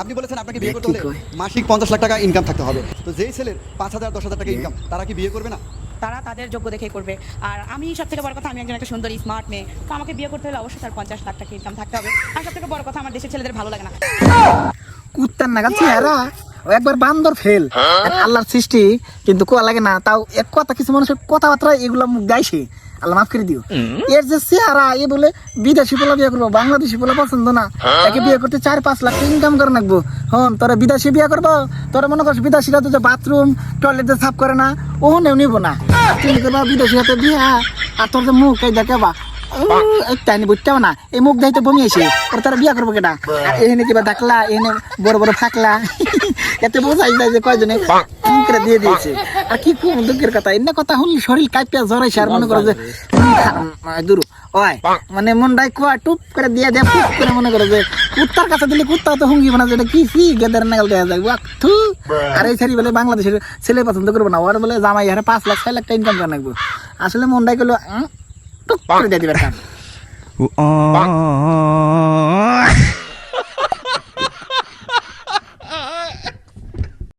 আপনি বলেছেন আপনাকে বিয়ে করতে হলে মাসিক পঞ্চাশ লাখ টাকা ইনকাম থাকতে হবে। তো যেই ছেলের পাঁচ হাজার দশ হাজার টাকা ইনকাম তারা কি বিয়ে করবে না? তারা তাদের যোগ্য দেখেই করবে। আর আমি সব থেকে বড় কথা আমি একজন একটা সুন্দরী স্মার্ট মেয়ে। তো আমাকে বিয়ে করতে হলে অবশ্যই তার পঞ্চাশ লাখ টাকা ইনকাম থাকতে হবে। আর সব থেকে বড় কথা আমার দেশের ছেলেদের ভালো লাগে না। কুত্তার নাগাল চেহারা ও একবার বান্দর ফেল। আল্লাহর সৃষ্টি কিন্তু কোয়া লাগে না তাও এক কথা কিছু মানুষের কথাবার্তা এগুলো মুখ গাইছে। আল্লাহ মাফ করে দিও। এর যে চেহারা এ বলে বিদেশি পোলা বিয়ে করব বাংলাদেশি পোলা পছন্দ না। একে বিয়ে করতে চার পাঁচ লাখ ইনকাম করে রাখব হন তোরা বিদেশি বিয়ে করব? তোরা মনে করছ বিদেশিরা তো বাথরুম টয়লেট সাফ করে না ও নেও নিব না। তুমি করবা বিদেশি হাতে বিয়ে আর তোর যে মুখ এই দেখে বা তাই বুঝতেও না এই মুখ দাইতে বমি আসে ওর তারা বিয়া করব কেটা এখানে কিবা ডাকলা এখানে বড় বড় ফাঁকলা। এতে বোঝাই যায় যে কয়জনে করে দিয়ে দিয়েছে। আর কি দুঃখের কথা এমনি কথা শুনলি শরীর কাঁপিয়া মনে করো যে দূর, ওই মানে কুয়া টুপ করে দিয়ে দেয় ফুপ করে মনে করো যে, কুত্তার কাছে দিলে কুত্তা তো হুঙ্গি না যেটা কি কি গেদের নাগাল যায় ওয়াক থু। আর এই ছেলে বলে বাংলাদেশের ছেলে পছন্দ করব না, ওর বলে জামাই হারে পাঁচ লাখ, ছয় লাখ টাকা ইনকাম করে রাখব আসলে মনটাই করল টুপ করে দিয়ে দিবে.